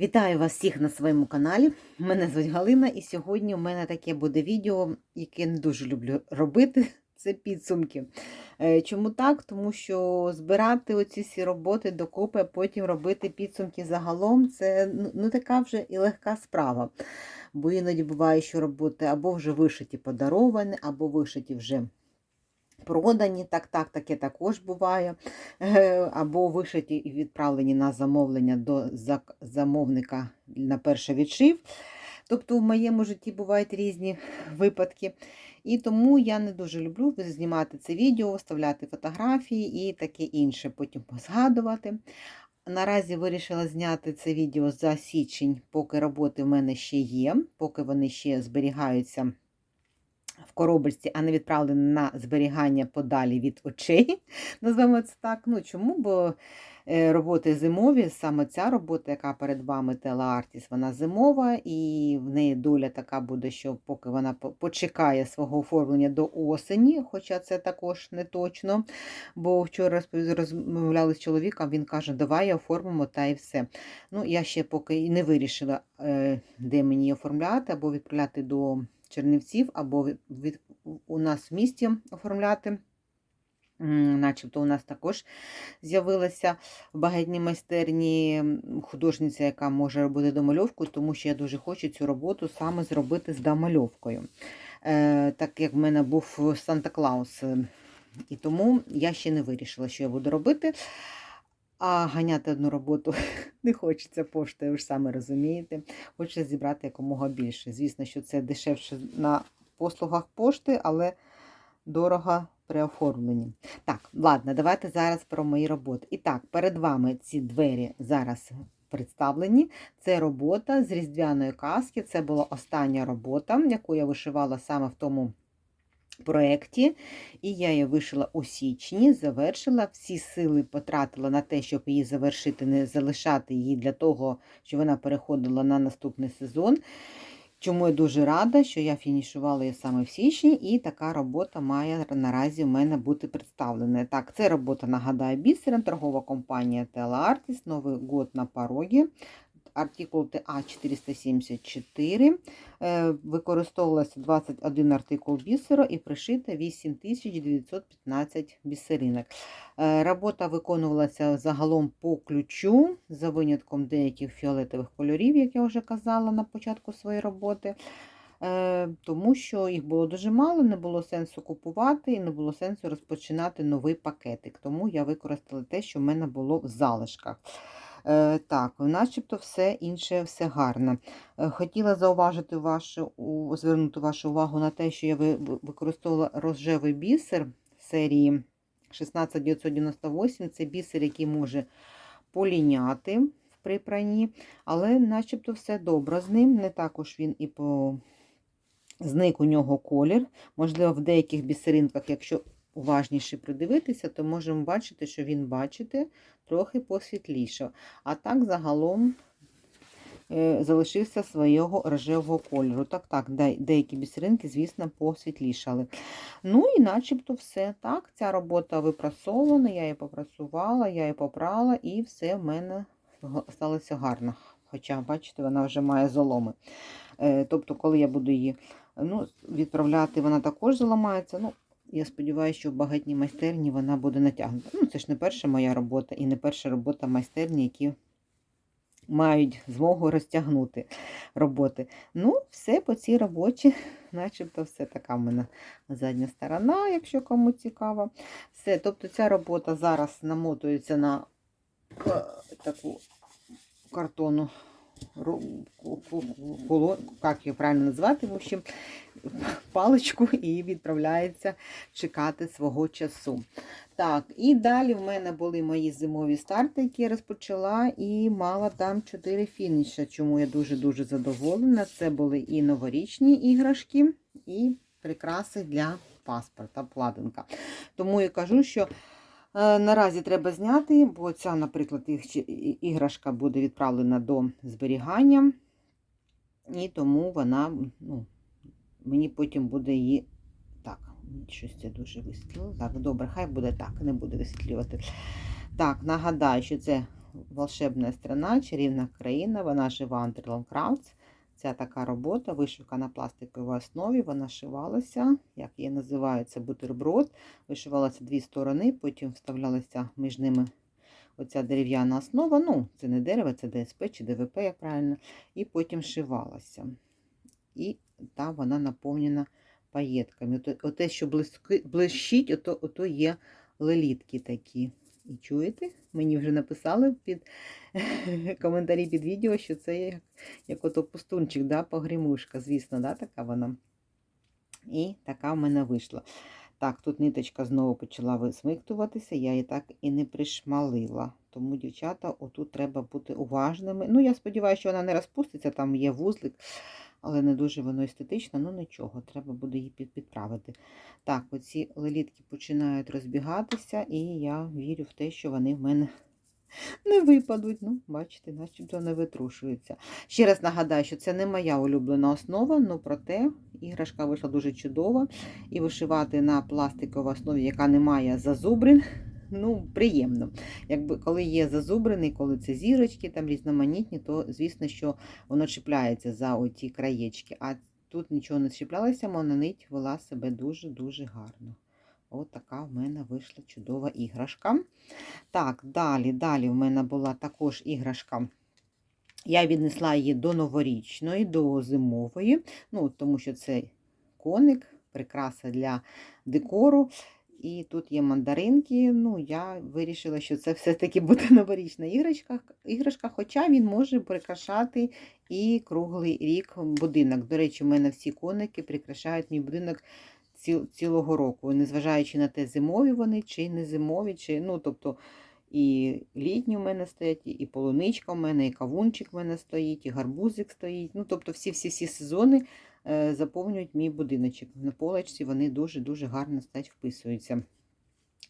Вітаю вас всіх на своєму каналі. Мене звуть Галина, і сьогодні у мене таке буде відео, яке не дуже люблю робити. Це підсумки. Е, Чому так? Тому що збирати оці всі роботи докупи, потім робити підсумки загалом це ну, така вже і легка справа. Бо іноді буває, що роботи або вже вишиті подаровані, або вишиті вже продані. Так, так, таке також буває. Е, Або вишиті і відправлені на замовлення до замовника на перший відшив. Тобто в моєму житті бувають різні випадки. І тому я не дуже люблю знімати це відео, вставляти фотографії і таке інше, потім позгадувати. Наразі вирішила зняти це відео за січень, поки роботи в мене ще є, поки вони ще зберігаються в коробочці, а не відправлені на зберігання подалі від очей. Назвемо це так. Ну чому? Бо е, роботи зимові, саме ця робота, яка перед вами Телеартіс, вона зимова, і в неї доля така буде, що поки вона почекає свого оформлення до осені, хоча це також не точно. Бо вчора розмовляли з чоловіком, він каже, давай оформимо та і все. Ну, я ще поки не вирішила, е, де мені оформляти, або відправляти до Чернівців, або від, у нас в місті оформляти. Начебто у нас також з'явилася в багатній майстерні художниця, яка може робити домальовку, тому що я дуже хочу цю роботу саме зробити з домальовкою. Е, так як в мене був Санта-Клаус. е, І тому я ще не вирішила, що я буду робити. А ганяти одну роботу не хочеться поштою, ви ж саме розумієте. Хочеться зібрати якомога більше. Звісно, що це дешевше на послугах пошти, але дорого при оформленні. Так, ладно, давайте зараз про мої роботи. І так, перед вами ці двері зараз представлені. Це робота з різдвяної каски. Це була остання робота, яку я вишивала саме в тому проєкті. І я її вишила у січні, завершила. Всі сили потратила на те, щоб її завершити, не залишати її для того, щоб вона переходила на наступний сезон. Чому я дуже рада, що я фінішувала її саме в січні, і така робота має наразі в мене бути представлена. Так, це робота, нагадаю, бісером, торгова компанія Tela Artist, Новий год на порогі. Артикул TA 474. Е, Використовувалося 21 артикул бісеру і пришито 8915 бісеринок. Е, Робота виконувалася загалом по ключу, за винятком деяких фіолетових кольорів, як я вже казала на початку своєї роботи. Е, Тому що їх було дуже мало, не було сенсу купувати і не було сенсу розпочинати новий пакетик. Тому я використала те, що в мене було в залишках. Е, Так, начебто все інше все гарно. Е, Хотіла зауважити вашу, звернути вашу увагу на те, що я ви- ви- використовувала рожевий бісер серії 16998. Це бісер, який може поліняти при пранні, але начебто все добре з ним. Не також він і по зник у нього колір. Можливо, в деяких бісеринках, якщо уважніше придивитися, то можемо бачити, що він, бачите, трохи посвітлішав. А так загалом е, залишився свого рожевого кольору. Так, так, деякі бісеринки, звісно, посвітлішали. Ну і начебто все так. Ця робота випрасована, я її попрасувала, я її попрала, і все в мене сталося гарно. Хоча, бачите, вона вже має золоми. Е, Тобто, коли я буду її ну, відправляти, вона також заламається. Ну, я сподіваюся, що в багатній майстерні вона буде натягнута. Ну, це ж не перша моя робота і не перша робота майстерні, які мають змогу розтягнути роботи. Ну, все по цій роботі, начебто, все така в мене задня сторона, якщо кому цікаво. Все, тобто ця робота зараз намотується на е, таку картону. Як її правильно назвати, в общем, паличку і відправляється чекати свого часу. Так, і далі в мене були мої зимові старти, які я розпочала, і мала там 4 фініша, чому я дуже-дуже задоволена. Це були і новорічні іграшки, і прикраси для паспорта, вкладинка. Тому я кажу, що наразі треба зняти, бо ця, наприклад, іграшка буде відправлена до зберігання, і тому вона, ну, мені потім буде її. Так, щось це дуже висвітлило. Так, добре, хай буде так, не буде висвітлювати. Так, нагадаю, що це волшебна страна, чарівна країна, вона же Wonderland Crafts. Ця така робота, вишивка на пластиковій основі, вона шивалася, як її називають, бутерброд. Вишивалася дві сторони, потім вставлялася між ними оця дерев'яна основа. Ну, це не дерево, це ДСП чи ДВП, як правильно, і потім шивалася. І там вона наповнена паєтками. Оте, що блищить, ото, ото є лелітки такі. І чуєте? Мені вже написали під коментарі під відео, що це як, як ото пустунчик, да, погрімушка, звісно, да, така вона. І така в мене вийшла. Так, тут ниточка знову почала висмиктуватися, я її так і не пришмалила. Тому, дівчата, отут треба бути уважними. Ну, я сподіваюся, що вона не розпуститься, там є вузлик, але не дуже воно естетично, ну нічого, треба буде її підправити. Так, оці лелітки починають розбігатися, і я вірю в те, що вони в мене не випадуть. Ну, бачите, начебто не витрушуються. Ще раз нагадаю, що це не моя улюблена основа, але проте іграшка вийшла дуже чудова. І вишивати на пластиковій основі, яка не має зазубрин, ну, приємно. Якби коли є зазубрини, коли це зірочки, там різноманітні, то звісно, що воно чіпляється за оті краєчки. А тут нічого не чіплялося, мононить вела себе дуже-дуже гарно. От така в мене вийшла чудова іграшка. Так, далі, далі в мене була також іграшка. Я віднесла її до новорічної, до зимової, ну, тому що це коник, прикраса для декору. І тут є мандаринки. Ну, я вирішила, що це все-таки буде новорічна іграшка, іграшка, хоча він може прикрашати і круглий рік будинок. До речі, у мене всі коники прикрашають мій будинок ціл- цілого року, незважаючи на те, зимові вони чи не зимові, чи, ну, тобто, і літні в мене стоять, і- полуничка в мене, і кавунчик в мене стоїть, і гарбузик стоїть. Ну, тобто всі-всі-всі сезони заповнюють мій будиночок. На полочці вони дуже-дуже гарно стать вписуються.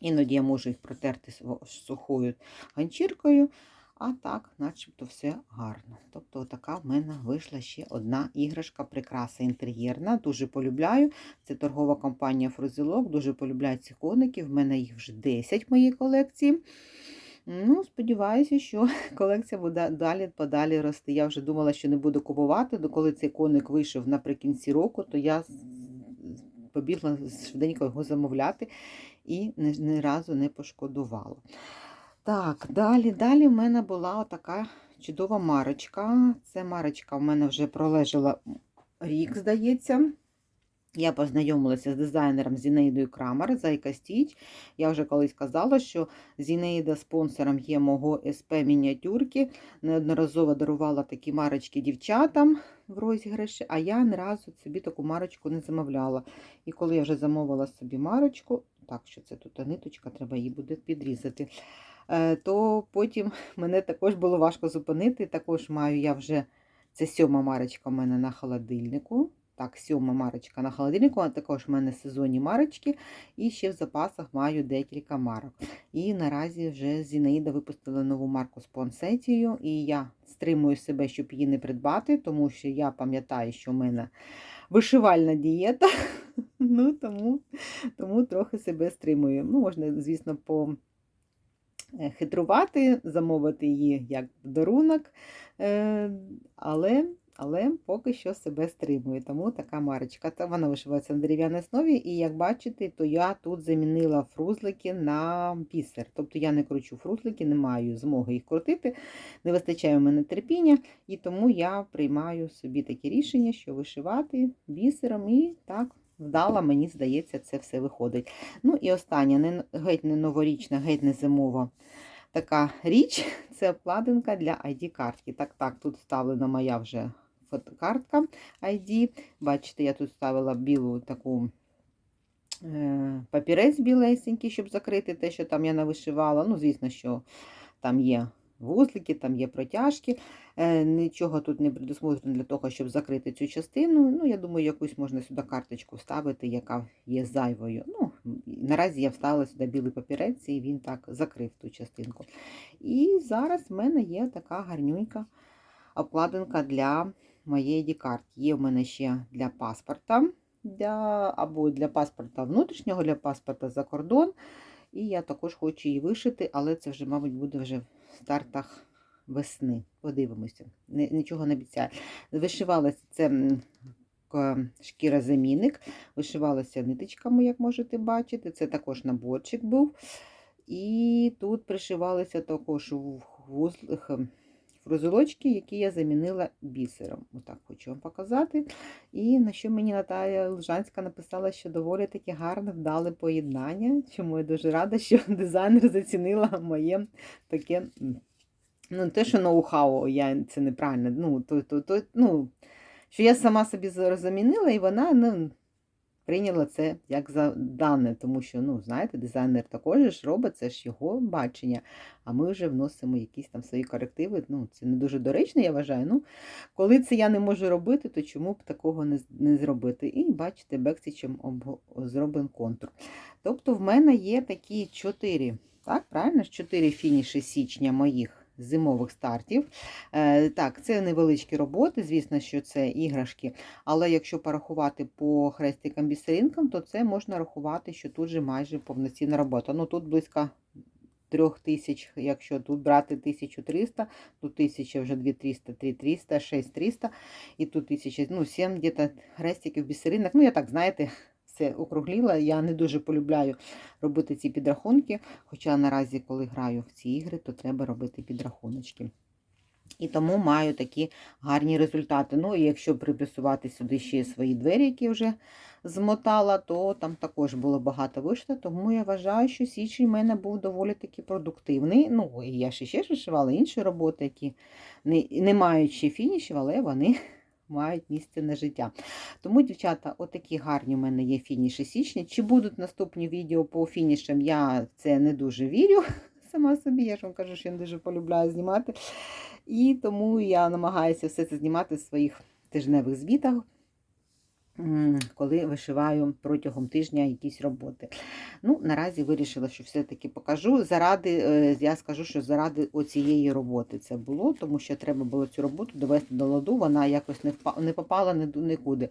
Іноді я можу їх протерти сухою ганчіркою, а так, начебто, все гарно. Тобто, така в мене вийшла ще одна іграшка, прикраса інтер'єрна. Дуже полюбляю. Це торгова компанія Фрузелок. Дуже полюбляю ці коники. В мене їх вже 10 в моїй колекції. Ну, сподіваюся, що колекція буде далі подалі рости. Я вже думала, що не буду купувати, коли цей коник вийшов наприкінці року, то я побігла швиденько його замовляти і ні разу не пошкодувала. Так, далі, далі в мене була така чудова марочка. Це марочка в мене вже пролежала рік, здається. Я познайомилася з дизайнером Зінеїдою Крамер Зайка Стіч. Я вже колись казала, що Зінеїда спонсором є мого СП мініатюрки. Неодноразово дарувала такі марочки дівчатам в розіграші, а я ні разу собі таку марочку не замовляла. І коли я вже замовила собі марочку, так що це тут ниточка, треба її буде підрізати. е, То потім мене також було важко зупинити. Також маю я вже це сьома марочка в мене на холодильнику. Так, сьома марочка на холодильнику, а також в мене сезонні марочки, і ще в запасах маю декілька марок. І наразі вже Зінаїда випустила нову марку з пуансетією, і я стримую себе, щоб її не придбати, тому що я пам'ятаю, що в мене вишивальна дієта, ну тому, тому трохи себе стримую. Ну, можна, звісно, по е, хитрувати, замовити її як дарунок, е, але але поки що себе стримую. Тому така марочка. Вона вишивається на дерев'яній основі, і як бачите, то я тут замінила фрузлики на бісер. Тобто я не кручу фрузлики, не маю змоги їх крутити, не вистачає в мене терпіння, і тому я приймаю собі таке рішення, що вишивати бісером, і так вдало, мені здається, це все виходить. Ну і остання, не, геть не новорічна, геть не зимова. Така річ це обкладинка для ID-картки. Так, так, тут вставлена моя вже фотокартка ID. Бачите, я тут ставила білу таку е, папірець білесенький, щоб закрити те, що там я навишивала. Ну, звісно, що там є вузлики, там є протяжки. Е, нічого тут не предусмотрено для того, щоб закрити цю частину. Ну, я думаю, якусь можна сюди карточку вставити, яка є зайвою. Ну, наразі я вставила сюди білий папірець, і він так закрив ту частинку. І зараз в мене є така гарнюнька обкладинка для моєї дікартки. Є в мене ще для паспорта, для, або для паспорта внутрішнього, для паспорта за кордон. І я також хочу її вишити, але це вже, мабуть, буде вже стартах весни. Подивимося, нічого не обіцяю. Вишивалася це шкіра замінник, вишивалася ниточками, як можете бачити. Це також наборчик був. І тут пришивалися також в вузлих фрузелочки, які я замінила бісером. Отак хочу вам показати. І на що мені Наталія Лужанська написала, що доволі таки гарне вдале поєднання. Чому я дуже рада, що дизайнер зацінила моє таке. Ну, те, що ноу-хау, я це неправильно. Ну, то, то, то, ну, що я сама собі замінила, і вона ну, прийняла це як за дане, тому що, ну, знаєте, дизайнер також ж робить, це ж його бачення, а ми вже вносимо якісь там свої корективи. Ну, це не дуже доречно, я вважаю. Ну, коли це я не можу робити, то чому б такого не, не зробити? І бачите, бексічем об, зроблений контур. Тобто в мене є такі чотири, так, правильно? Чотири фініші січня моїх зимових стартів. Е, так, це невеличкі роботи, звісно, що це іграшки, але якщо порахувати по хрестикам бісеринкам, то це можна рахувати, що тут же майже повноцінна робота. Ну тут близько трьох тисяч, якщо тут брати 1300, тут 1000 вже 2300, 3300, 6300, і тут 1000, ну 7 где-то хрестиків бісеринок. Ну я так, знаєте, все округліла. Я не дуже полюбляю робити ці підрахунки, хоча наразі, коли граю в ці ігри, то треба робити підрахуночки. І тому маю такі гарні результати. Ну, і якщо приплюсувати сюди ще свої двері, які вже змотала, то там також було багато вишито, тому я вважаю, що січень в мене був доволі таки продуктивний. Ну, і я ще ще вишивала інші роботи, які не, не мають фінішів, але вони мають місце на життя. Тому, дівчата, отакі гарні в мене є фініші січня. Чи будуть наступні відео по фінішам, я це не дуже вірю. Сама собі, я ж вам кажу, що я не дуже полюбляю знімати. І тому я намагаюся все це знімати в своїх тижневих звітах, коли вишиваю протягом тижня якісь роботи. Ну, наразі вирішила, що все-таки покажу. Заради, е, я скажу, що заради оцієї роботи це було, тому що треба було цю роботу довести до ладу, вона якось не, впа- не попала нікуди.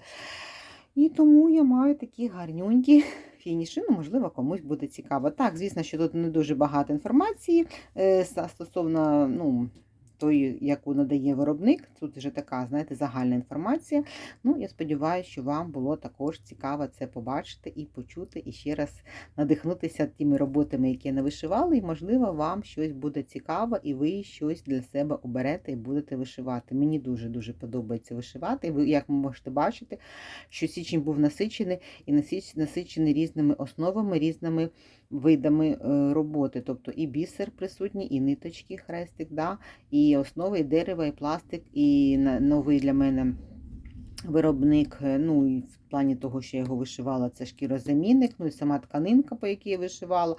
І тому я маю такі гарнюнькі фініші. Ну, можливо, комусь буде цікаво. Так, звісно, що тут не дуже багато інформації е, стосовно ну, тої, яку надає виробник. Тут вже така, знаєте, загальна інформація. Ну, я сподіваюся, що вам було також цікаво це побачити і почути, і ще раз надихнутися тими роботами, які я не вишивала, і, можливо, вам щось буде цікаво, і ви щось для себе оберете і будете вишивати. Мені дуже-дуже подобається вишивати. І ви, як ви можете бачити, що січень був насичений і насичений різними основами, різними видами е, роботи. Тобто і бісер присутній, і ниточки, хрестик, да? і основи, і дерево, і пластик, і новий для мене виробник. е, Ну, і в плані того, що я його вишивала, це шкірозамінник, ну і сама тканинка, по якій я вишивала.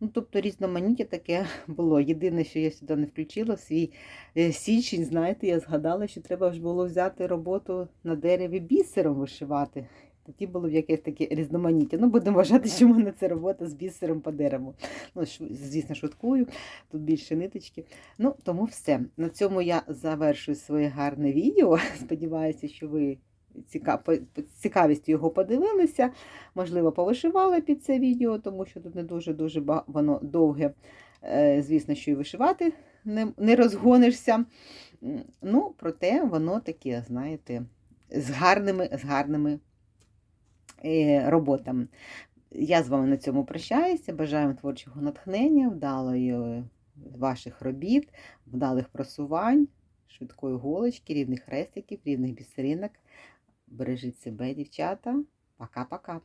Ну, тобто різноманіття таке було. Єдине, що я сюди не включила свій е, січень, знаєте, я згадала, що треба ж було взяти роботу на дереві бісером вишивати. Тоді було якесь таке різноманіття. Ну, будемо вважати, що в мене це робота з бісером по дереву. Ну, звісно, шуткую, тут більше ниточки. Ну, тому все. На цьому я завершую своє гарне відео. Сподіваюся, що ви з цікавістю його подивилися. Можливо, повишивали під це відео, тому що тут не дуже-дуже воно довге. Е, Звісно, що і вишивати не розгонишся. Ну, проте воно таке, знаєте, з гарними, з гарними роботами. Я з вами на цьому прощаюся. Бажаю вам творчого натхнення, вдалої е, ваших робіт, вдалих просувань, швидкої голочки, рівних хрестиків, рівних бісеринок. Бережіть себе, дівчата. Пока-пока.